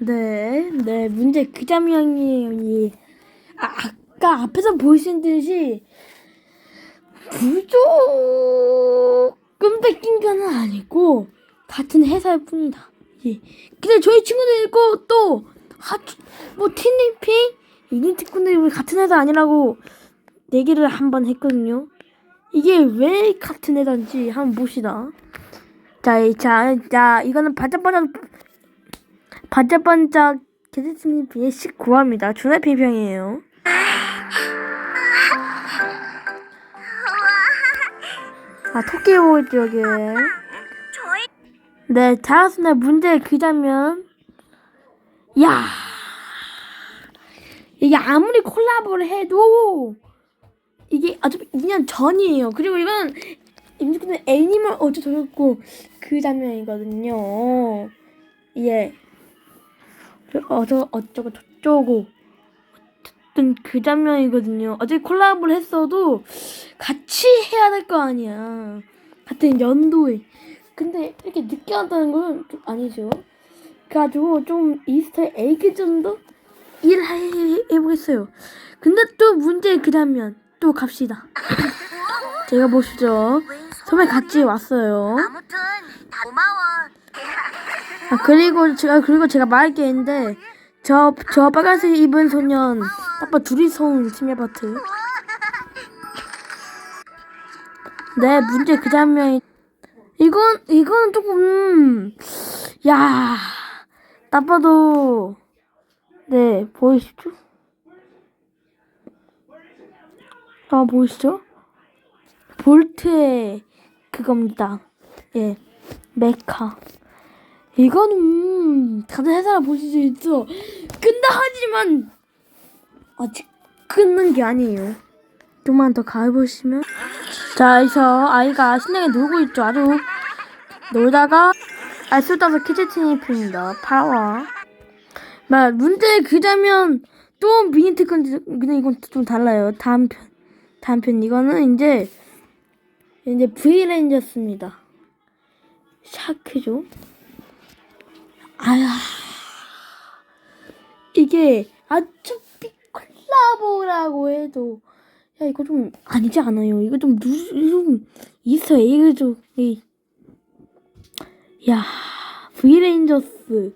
네, 네, 문제 그 장면이 아, 아까 앞에서 보이신 듯이 무조건 뺏긴 건 아니고 같은 회사일 뿐이다. 예. 근데 저희 친구들 있고 또 하트 뭐 티니핑 이니티꾼들이 우리 같은 회사 아니라고 얘기를 한 번 했거든요. 이게 왜 같은 회사인지 한번 봅시다. 자, 이- 자, 자, 이거는 반짝반짝 반짝반짝 게제트님 비해 19화입니다. 준하 비평이에요. 아, 토끼 보고 있죠, 여기. 저희 네, 잘했습니다. 문제 그 장면. 야 이게 아무리 콜라보를 해도 이게 아주 2년 전이에요. 그리고 이건 임직구는 애니멀 어쩌고저쩌고 그 장면이거든요. 예. 어저 어쩌고 저쩌고 어쨌든 그 장면이거든요. 어제 콜라보를 했어도 같이 해야 될 거 아니야. 같은 연도에. 근데 이렇게 늦게 한다는 건 좀 아니죠. 그래가지고 좀 이스터 에그 정도 일을 해- 해보겠어요. 근데 또 문제 그 장면 또 갑시다. 제가 보시죠. 처음에 같이 왔어요. 아무튼 다 고마워. 아 그리고 제가 그리고 제가 말할 게 있는데 저 저 빨간색 입은 소년 아빠 둘이서 온 팀의 바트. 네 문제 그 장면이 이건 이건 조금 야 나빠도 네 보이시죠? 아 보이시죠? 볼트의 그겁니다. 예 메카. 이거는 음, 다들 회사를 보실 수 있어. 근데 하지만 아직 끝난 게 아니에요. 좀만 더 가보시면 자 여기서 아이가 신나게 놀고 있죠. 아주 놀다가 알수다서 키즈티니프입니다. 파워. 막 문제 그 장면 또 미니트 건데 근데 이건 좀 달라요. 다음 편 다음 편 이거는 이제 이제 브이레인저스입니다. 샤크죠. 아야 이게 아주 콜라보라고 해도. 야 이거 좀 아니지 않아요? 이거 좀, 누, 좀 있어 이거 좀야 브이레인저스.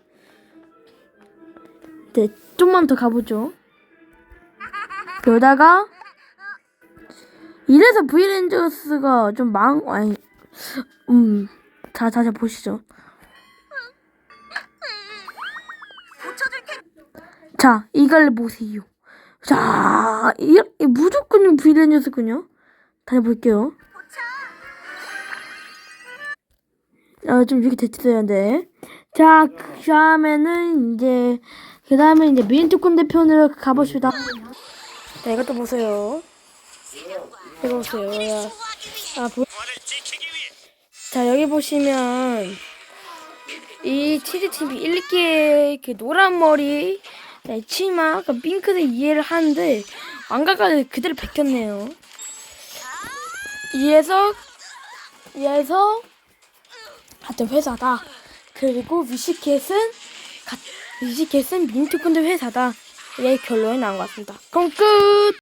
네 좀만 더 가보죠. 그러다가 이래서 브이레인저스가 좀 망 아니 음 자 다시 보시죠 자, 이걸 보세요. 자, 이, 이 무조건 브이레인저스군요. 다시 볼게요. 고쳐. 아, 좀 이렇게 됐어야 돼. 자, 그 다음에는 이제, 그 다음에 이제 미인투콘 대편으로 가봅시다. 자, 이것도 보세요. 이거 보세요. 야. 아, 보... 자, 여기 보시면, 이 치즈TV 1기의 그 노란 머리, 네, 치마, 그 핑크색 이해를 하는데, 왕가가 그대로 베꼈네요. 이에서, 이에서, 같은 회사다. 그리고 위시켓은, 가, 위시켓은 민트콘드 회사다. 이게 결론이 나온 것 같습니다. 그럼 끝!